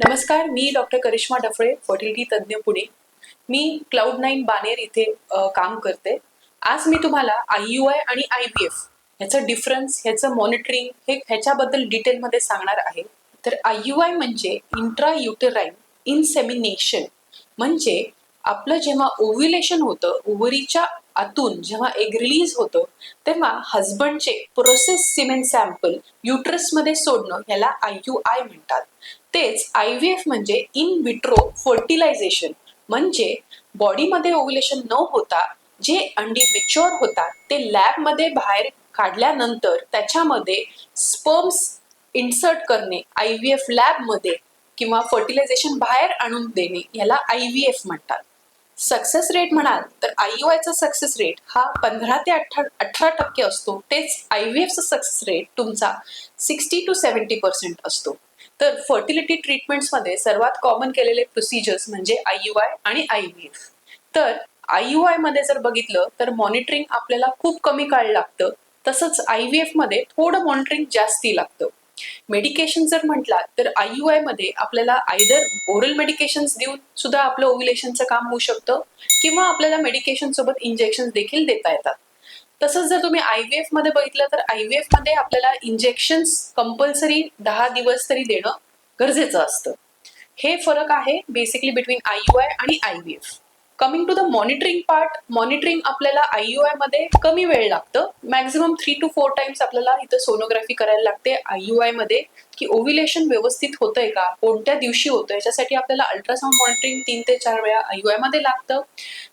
नमस्कार मी doctor Karishma Daphale fertility तज्ज्ञ पुणे. मी क्लाउड नाईन बानेर इथे काम करते. आज मी तुम्हाला आय यू आय आणि आय बी एफ ह्याचं डिफरन्स ह्याचं मॉनिटरिंग हे ह्याच्याबद्दल डिटेलमध्ये सांगणार आहे. तर आय यू आय म्हणजे इंट्रा युटेराईन इनसेमिनेशन म्हणजे आपलं जेव्हा ओव्ह्युलेशन होतं ओव्हरीच्या आतून जेव्हा एग रिलीज होतं तेव्हा हजबंडचे प्रोसेस सिमेंट सॅम्पल युट्रसमध्ये सोडणं ह्याला आय यू आय म्हणतात. तेच आय व्ही एफ म्हणजे इन विट्रो फर्टिलायझेशन म्हणजे बॉडीमध्ये ओव्ह्युलेशन न होता जे अंडी मेच्युअर होतात ते लॅबमध्ये बाहेर काढल्यानंतर त्याच्यामध्ये स्पर्म्स इन्सर्ट करणे आय व्ही एफ लॅबमध्ये किंवा फर्टिलायझेशन बाहेर आणून देणे याला आय व्ही एफ म्हणतात. सक्सेस रेट म्हणाल तर आय यू आयचा सक्सेस रेट हा पंधरा ते अठरा अठरा टक्के असतो. तेच आय व्ही एफचा सक्सेस रेट तुमचा सिक्स्टी टू सेवन्टी पर्सेंट असतो. तर फर्टिलिटी ट्रीटमेंट्समध्ये सर्वात कॉमन केलेले प्रोसिजर्स म्हणजे आय यू आय आणि आय व्ही एफ तर आय यू आयमध्ये जर बघितलं तर मॉनिटरिंग आपल्याला खूप कमी काळ लागतं. तसंच आय व्ही एफमध्ये थोडं मॉनिटरिंग जास्ती लागतं. मेडिकेशन जर म्हटला तर आय यू आयमध्ये आपल्याला आयदर ओरल मेडिकेशन देऊन सुद्धा आपलं ओव्ह्युलेशनचं काम होऊ शकतं किंवा आपल्याला मेडिकेशन सोबत इंजेक्शन देखील देता येतात. तसंच जर तुम्ही आय व्ही एफमध्ये बघितलं तर आय व्ही एफमध्ये आपल्याला इंजेक्शन्स कंपल्सरी दहा दिवस तरी देणं गरजेचं असतं. हे फरक आहे basically between I U I आणि I V F coming to the monitoring part monitoring आपल्याला आय यू आयमध्ये कमी वेळ लागतं. Maximum three to four times आपल्याला इथं सोनोग्राफी करायला लागते आय यू आयमध्ये. की ओव्हिलेशन व्यवस्थित होतंय का? कोणत्या दिवशी होतं याच्यासाठी आपल्याला अल्ट्रासाऊंड मॉनिटरिंग तीन ते चार वेळा आय यू आयमध्ये लागतं.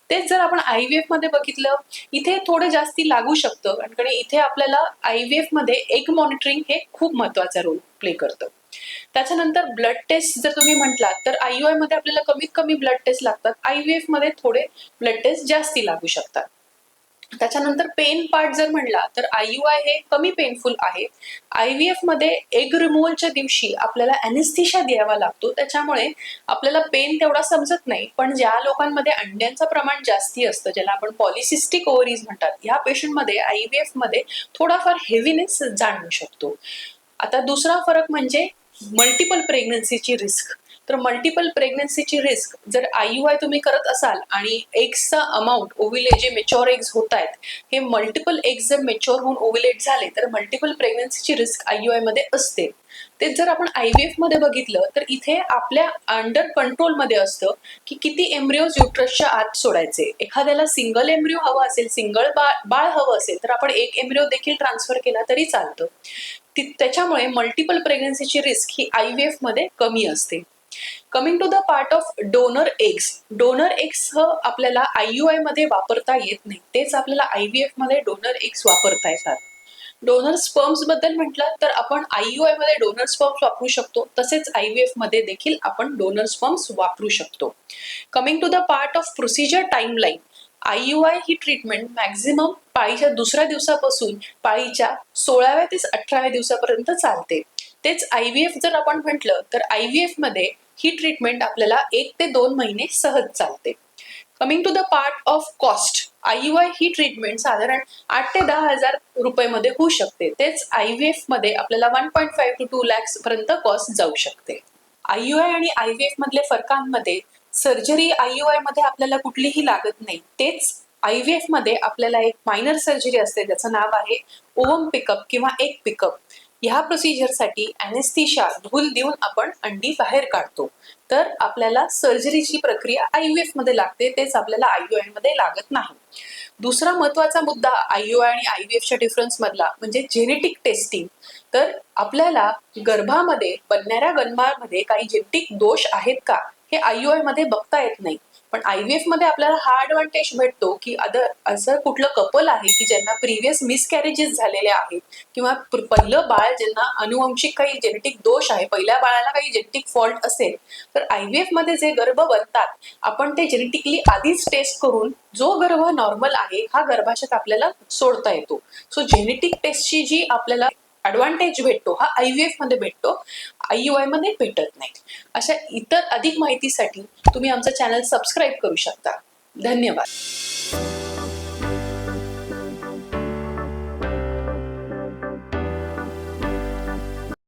तेच जर आपण आय व्ही मध्ये बघितलं इथे थोडं जास्ती लागू शकतं. कारण इथे आपल्याला आय व्ही मध्ये एक मॉनिटरिंग हे खूप महत्त्वाचा रोल प्ले करतं. त्याच्यानंतर ब्लड टेस्ट जर तुम्ही म्हटलात तर आय आयमध्ये आपल्याला कमीत कमी ब्लड टेस्ट लागतात. आय व्ही मध्ये थोडे ब्लड टेस्ट जास्ती लागू शकतात. त्याच्यानंतर पेन पार्ट जर म्हणला तर आय यू आय हे कमी पेनफुल आहे. आय व्ही एफमध्ये एग रिमूव्हलच्या दिवशी आपल्याला अॅनेस्थेशिया द्यावा लागतो. त्याच्यामुळे आपल्याला पेन तेवढा समजत नाही. पण ज्या लोकांमध्ये अंड्यांचं प्रमाण जास्ती असतं ज्याला आपण पॉलिसिस्टिक ओव्हरीज म्हणतात ह्या पेशंटमध्ये आय व्ही एफमध्ये थोडाफार हेवीनेस जाणवू शकतो. आता दुसरा फरक म्हणजे मल्टिपल प्रेग्नन्सीची रिस्क तर मल्टिपल प्रेग्नन्सीची रिस्क जर आय यू आय तुम्ही करत असाल आणि एग्सचा अमाऊंट ओव्हिले जे मेच्युअर एग्स होत आहेत हे मल्टिपल एग्स जर मेच्युअर होऊन ओव्हिलेट झाले तर मल्टिपल प्रेग्नन्सीची रिस्क आय यू मध्ये असते. तेच जर आपण आय व्ही मध्ये बघितलं तर इथे आपल्या अंडर कंट्रोलमध्ये असतं की किती एम्ब्रिओज युट्रसच्या आत सोडायचे. एखाद्याला सिंगल एम्ब्रिओ हवं असेल सिंगल बाळ बाळ हवं असेल तर आपण एक एम्ब्रिओ देखील ट्रान्सफर केला तरी चालतं. त्याच्यामुळे मल्टिपल प्रेग्नन्सीची रिस्क ही आय व्ही मध्ये कमी असते. Coming to the part of donor eggs donor eggs ह आपल्याला आयमध्ये वापरता येत नाही. तेच आपल्याला आय व्ही मध्ये डोनर एग्स वापरता येतात. डोनर स्पर्म्सबद्दल म्हटलं तर आपण आयमध्ये डोनर स्पर्म्स वापरू शकतो. तसेच आय व्ही मध्ये देखील आपण डोनर स्पर्म्स वापरू शकतो. Coming to the part of procedure timeline I U I he treatment maximum पाळीच्या दुसऱ्या दिवसापासून पाळीच्या सोळाव्या ते अठराव्या दिवसापर्यंत चालते. तेच आय व्ही एफ जर आपण म्हटलं तर आय व्ही एफमध्ये ही ट्रीटमेंट आपल्याला एक ते दोन महिने सहज चालते. Coming to the part of cost I U I he treatment साधारण आठ ते दहा हजार रुपये होऊ शकते. तेच आय व्ही मध्ये आपल्याला one point five to two lakhs पर्यंत कॉस्ट जाऊ शकते. आय यू आय आणि आय व्ही एफ मधल्या फरकांमध्ये सर्जरी आय यू आयमध्ये आपल्याला कुठलीही लागत नाही. तेच आय व्ही एफमध्ये आपल्याला एक मायनर सर्जरी असते त्याचं नाव आहे ओवम पिकअप किंवा एक पिकअप ह्या प्रोसिजरसाठी अॅनेस्थेशिया धूल देऊन आपण अंडी बाहेर काढतो. तर आपल्याला सर्जरीची प्रक्रिया आय यू मध्ये लागते तेच आपल्याला आय यू मध्ये लागत नाही. दुसरा महत्त्वाचा मुद्दा आय यू आय आणि आय व्ही एफच्या डिफरन्स मधला म्हणजे जेनेटिक टेस्टिंग तर आपल्याला गर्भामध्ये बनणाऱ्या गन्मामध्ये काही जेनेटिक दोष आहेत का हे आय यू आयमध्ये बघता येत नाही. पण आय व्ही एफमध्ये आपल्याला हा ऍडव्हान्टेज भेटतो की अदर असं कुठलं कपल आहे की ज्यांना प्रिव्हियस मिसकॅरेजेस झालेले आहेत किंवा पहिलं बाळ ज्यांना अनुवंशिक काही जेनेटिक दोष आहे पहिल्या बाळाला काही जेनेटिक फॉल्ट असेल तर आय व्ही एफमध्ये जे गर्भ बनतात आपण ते जेनेटिकली आधीच टेस्ट करून जो गर्भ नॉर्मल आहे हा गर्भाशयात आपल्याला सोडता येतो. सो जेनेटिक टेस्टची जी आपल्याला ॲडव्हान्टेज भेटतो हा आय व्ही एफमध्ये भेटतो आय यू मध्ये भेटत नाही. अशा इतर अधिक माहितीसाठी तुम्ही आमचं चॅनल सबस्क्राईब करू शकता. धन्यवाद.